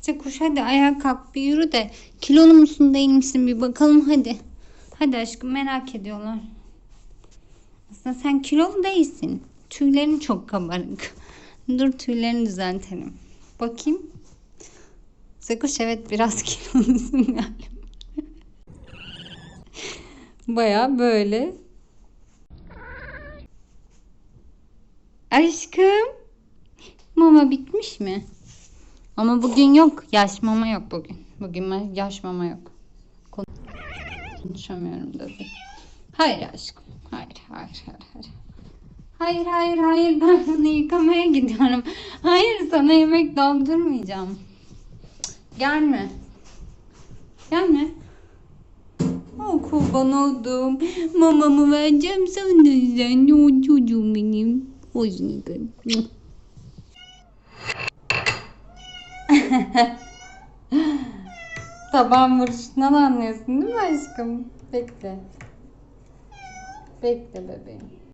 Sekuş hadi ayağa kalk bir yürü de kilolu musun değil misin bir bakalım hadi. Hadi aşkım merak ediyorlar. Aslında sen kilolu değilsin. Tüylerin çok kabarık. Dur tüylerini düzeltelim. Bakayım. Sekuş evet biraz kilolusun galiba. Baya böyle. Aşkım. Mama bitmiş mi? Ama bugün yok. Yaş mama yok bugün. Bugün yaş mama yok. Konuşamıyorum dedi. Hayır aşkım. Hayır, hayır, hayır, hayır. Hayır, hayır, hayır. Ben bunu yıkamaya gidiyorum. Hayır, sana yemek doldurmayacağım. Gelme. Gelme. Oh, kurban oldum. Mamamı vereceğim sana sen. O çocuğum benim. Hoşçakalın. Taban vuruşundan anlıyorsun değil mi aşkım? Bekle. Bekle bebeğim.